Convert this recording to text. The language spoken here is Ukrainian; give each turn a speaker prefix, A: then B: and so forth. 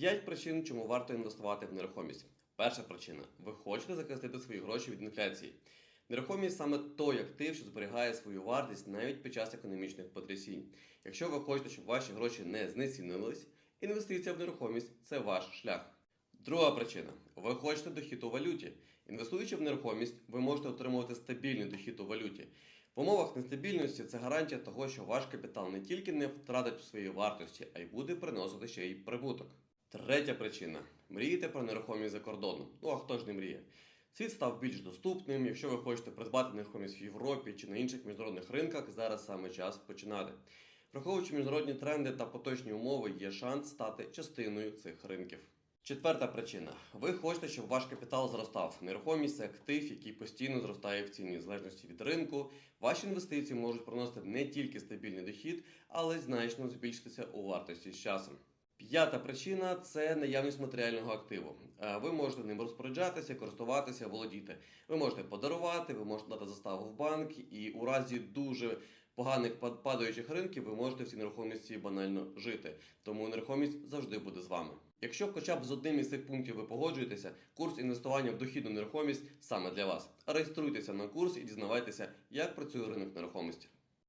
A: П'ять причин, чому варто інвестувати в нерухомість. Перша причина: ви хочете захистити свої гроші від інфляції. Нерухомість саме той актив, що зберігає свою вартість навіть під час економічних потрясінь. Якщо ви хочете, щоб ваші гроші не знецінились, інвестиція в нерухомість це ваш шлях. Друга причина: ви хочете дохід у валюті. Інвестуючи в нерухомість, ви можете отримувати стабільний дохід у валюті. В умовах нестабільності це гарантія того, що ваш капітал не тільки не втратить своєї вартості, а й буде приносити ще й прибуток. Третя причина: мрієте про нерухомість за кордоном. Ну а хто ж не мріє? Світ став більш доступним. Якщо ви хочете придбати нерухомість в Європі чи на інших міжнародних ринках, зараз саме час починати. Враховуючи міжнародні тренди та поточні умови, є шанс стати частиною цих ринків. Четверта причина: ви хочете, щоб ваш капітал зростав. Нерухомість це актив, який постійно зростає в ціні в залежності від ринку. Ваші інвестиції можуть приносити не тільки стабільний дохід, але й значно збільшитися у вартості з часом. П'ята причина це наявність матеріального активу. Е, Ви можете ним розпоряджатися, користуватися, володіти. Ви можете подарувати, ви можете дати заставу в банк, і у разі дуже поганих пад- падаючих ринків ви можете в цій нерухомості банально жити. Тому нерухомість завжди буде з вами. Якщо хоча б з одним із цих пунктів ви погоджуєтеся, курс інвестування в дохідну нерухомість саме для вас. Реєструйтеся на курс і дізнавайтеся, як працює ринок нерухомості.